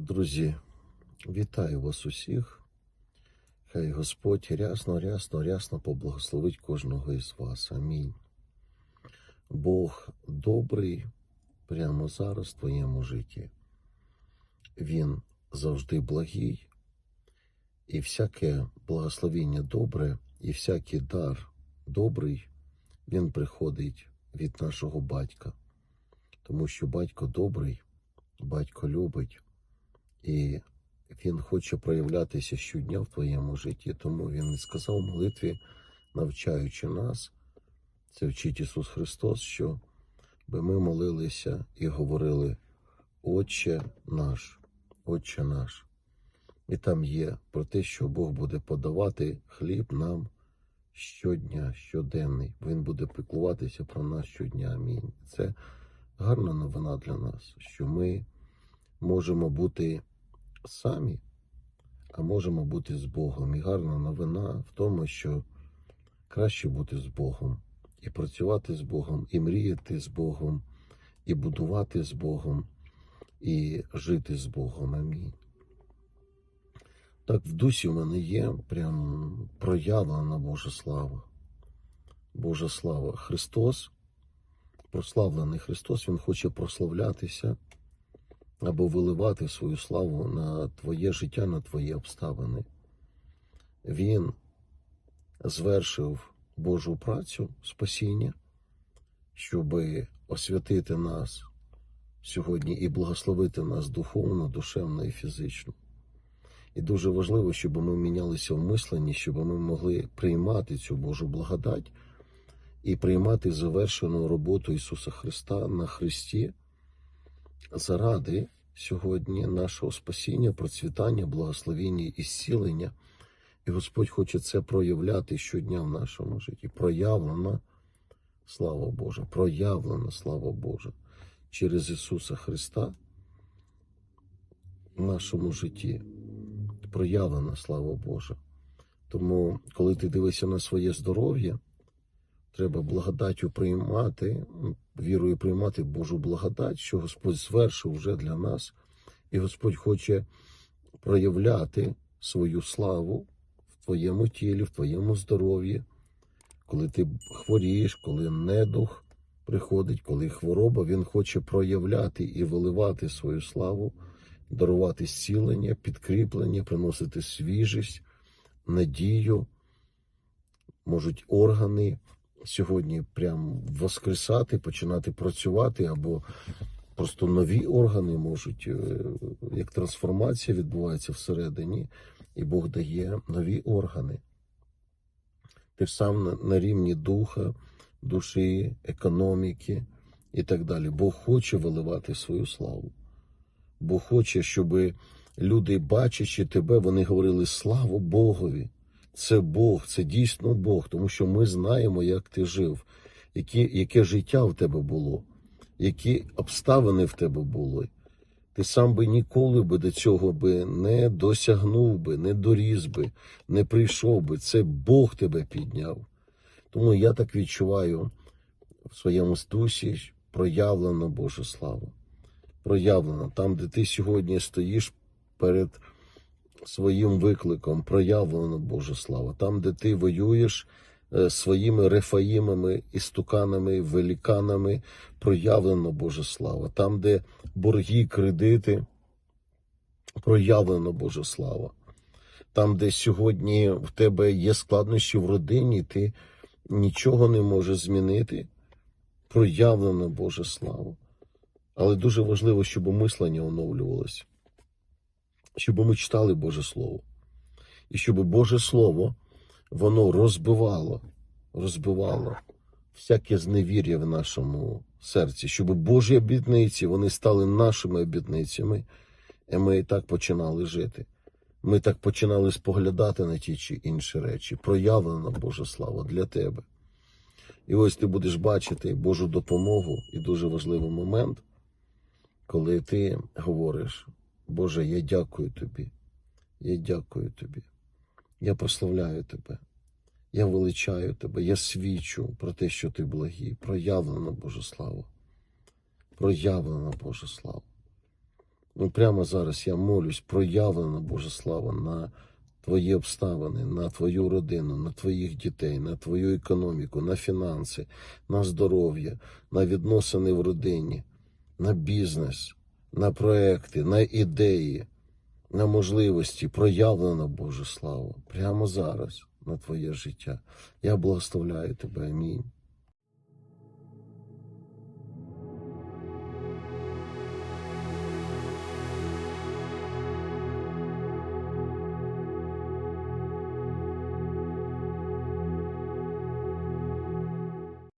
Друзі, вітаю вас усіх. Хай Господь рясно, рясно, рясно поблагословить кожного із вас. Амінь. Бог добрий прямо зараз в твоєму житті. Він завжди благий, і всяке благословіння добре, і всякий дар добрий, він приходить від нашого батька. Тому що батько добрий, батько любить. І він хоче проявлятися щодня в твоєму житті. Тому він і сказав в молитві, навчаючи нас, це вчить Ісус Христос, що би ми молилися і говорили Отче наш, Отче наш. І там є про те, що Бог буде подавати хліб нам щодня, щоденний. Він буде піклуватися про нас щодня. Амінь. Це гарна новина для нас, що ми можемо бути самі, а можемо бути з Богом. І гарна новина в тому, що краще бути з Богом, і працювати з Богом, і мріяти з Богом, і будувати з Богом, і жити з Богом. Амінь. Так в дусі в мене є прям проявлена Божа слава. Божа слава. Христос, прославлений Христос, Він хоче прославлятися або виливати свою славу на твоє життя, на твої обставини. Він звершив Божу працю спасіння, щоб освятити нас сьогодні і благословити нас духовно, душевно і фізично. І дуже важливо, щоб ми мінялися в мисленні, щоб ми могли приймати цю Божу благодать і приймати завершену роботу Ісуса Христа на Христі заради сьогодні нашого спасіння, процвітання, благословіння і зцілення. І Господь хоче це проявляти щодня в нашому житті. Проявлена слава Божа, проявлена слава Божа через Ісуса Христа в нашому житті. Проявлена слава Божа. Тому, коли ти дивишся на своє здоров'я, треба благодаттю приймати, вірою приймати Божу благодать, що Господь звершив вже для нас, і Господь хоче проявляти свою славу в твоєму тілі, в твоєму здоров'ї, коли ти хворієш, коли недух приходить, коли хвороба, Він хоче проявляти і виливати свою славу, дарувати зцілення, підкріплення, приносити свіжість, надію, можуть органи сьогодні прям воскресати, починати працювати, або просто нові органи можуть, е, як трансформація відбувається всередині, і Бог дає нові органи. Ти сам на, рівні духа, душі, економіки і так далі. Бог хоче виливати свою славу. Бог хоче, щоб люди, бачачи тебе, вони говорили слава Богові. Це Бог, це дійсно Бог, тому що ми знаємо, як ти жив, які, яке життя в тебе було, які обставини в тебе були. Ти сам би ніколи би до цього би не досягнув би, не доріс би, не прийшов би. Це Бог тебе підняв. Тому я так відчуваю в своєму дусі проявлена Божа слава. Проявлена там, де ти сьогодні стоїш перед своїм викликом, проявлена Божа слава. Там, де ти воюєш е, своїми рефаїмами, істуканами, великанами, проявлена Божа слава. Там, де борги, кредити, проявлена Божа слава. Там, де сьогодні в тебе є складнощі в родині, ти нічого не можеш змінити, проявлена Божа слава. Але дуже важливо, щоб мислення оновлювалося, щоб ми читали Боже Слово. І щоб Боже Слово воно розбивало, розбивало всяке зневір'я в нашому серці, щоб Божі обітниці вони стали нашими обітницями, і ми і так починали жити. Ми так починали споглядати на ті чи інші речі. Проявлена Божа слава для тебе. І ось ти будеш бачити Божу допомогу і дуже важливий момент, коли ти говориш, Боже, я дякую тобі, я дякую тобі, я прославляю тебе, я величаю тебе, я свідчу про те, що ти благий, проявлена Божа слава, проявлена Божа слава. Ну, прямо зараз я молюсь, проявлена Божа слава на твої обставини, на твою родину, на твоїх дітей, на твою економіку, на фінанси, на здоров'я, на відносини в родині, на бізнес, на проекти, на ідеї, на можливості. проявлено, Боже слава прямо зараз на твоє життя. Я благословляю тебе. Амінь.